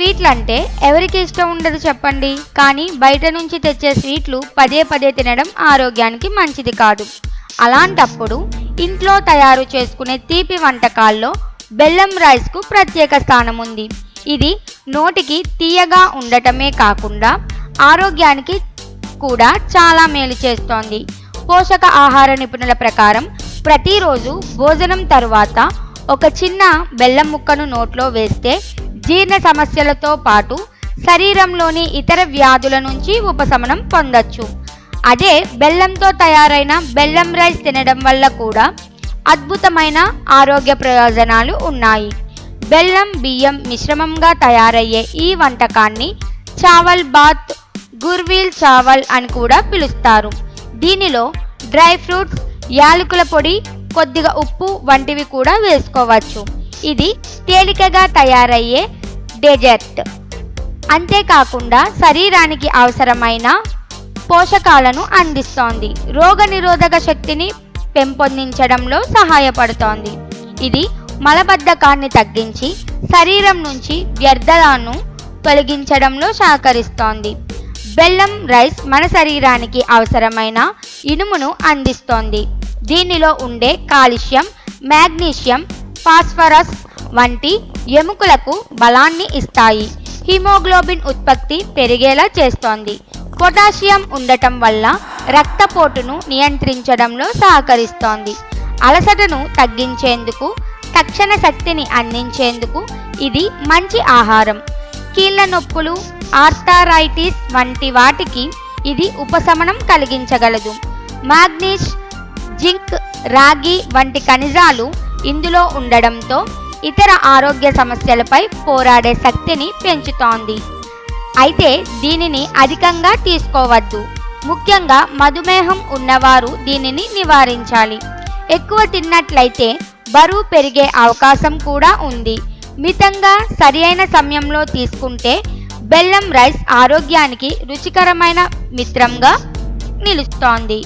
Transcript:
స్వీట్లు అంటే ఎవరికి ఇష్టం ఉండదు చెప్పండి. కానీ బయట నుంచి తెచ్చే స్వీట్లు పదే పదే తినడం ఆరోగ్యానికి మంచిది కాదు. అలాంటప్పుడు ఇంట్లో తయారు చేసుకునే తీపి వంటకాల్లో బెల్లం రైస్కు ప్రత్యేక స్థానం ఉంది. ఇది నోటికి తీయగా ఉండటమే కాకుండా ఆరోగ్యానికి కూడా చాలా మేలు చేస్తోంది. పోషక ఆహార నిపుణుల ప్రకారం ప్రతిరోజు భోజనం తరువాత ఒక చిన్న బెల్లం ముక్కను నోట్లో వేస్తే జీర్ణ సమస్యలతో పాటు శరీరంలోని ఇతర వ్యాధుల నుంచి ఉపశమనం పొందొచ్చు. అదే బెల్లంతో తయారైన బెల్లం రైస్ తినడం వల్ల కూడా అద్భుతమైన ఆరోగ్య ప్రయోజనాలు ఉన్నాయి. బెల్లం బియ్యం మిశ్రమంగా తయారయ్యే ఈ వంటకాన్ని చావల్ బాత్ గుర్వీల్ చావల్ అని కూడా పిలుస్తారు. దీనిలో డ్రై ఫ్రూట్స్ యాలకుల పొడి కొద్దిగా ఉప్పు వంటివి కూడా వేసుకోవచ్చు. ఇది తేలికగా తయారయ్యే డెజర్ట్. అంతేకాకుండా శరీరానికి అవసరమైన పోషకాలను అందిస్తోంది. రోగనిరోధక శక్తిని పెంపొందించడంలో సహాయపడుతోంది. ఇది మలబద్ధకాన్ని తగ్గించి శరీరం నుంచి వ్యర్థాలను తొలగించడంలో సహకరిస్తోంది. బెల్లం రైస్ మన శరీరానికి అవసరమైన ఇనుమును అందిస్తోంది. దీనిలో ఉండే కాల్షియం మ్యాగ్నీషియం ఫాస్ఫరస్ వంటి ఎముకలకు బలాన్ని ఇస్తాయి. హిమోగ్లోబిన్ ఉత్పత్తి పెరిగేలా చేస్తోంది. పొటాషియం ఉండటం వల్ల రక్తపోటును నియంత్రించడంలో సహకరిస్తోంది. అలసటను తగ్గించేందుకు తక్షణ శక్తిని అందించేందుకు ఇది మంచి ఆహారం. కీళ్ళ నొప్పులు ఆర్థరైటిస్ వంటి వాటికి ఇది ఉపశమనం కలిగించగలదు. మాగ్నీష్ జింక్ రాగి వంటి ఖనిజాలు ఇందులో ఉండడంతో ఇతర ఆరోగ్య సమస్యలపై పోరాడే శక్తిని పెంచుతోంది. అయితే దీనిని అధికంగా తీసుకోవద్దు. ముఖ్యంగా మధుమేహం ఉన్నవారు దీనిని నివారించాలి. ఎక్కువ తిన్నట్లయితే బరువు పెరిగే అవకాశం కూడా ఉంది. మితంగా సరియైన సమయంలో తీసుకుంటే బెల్లం రైస్ ఆరోగ్యానికి రుచికరమైన మిత్రంగా నిలుస్తోంది.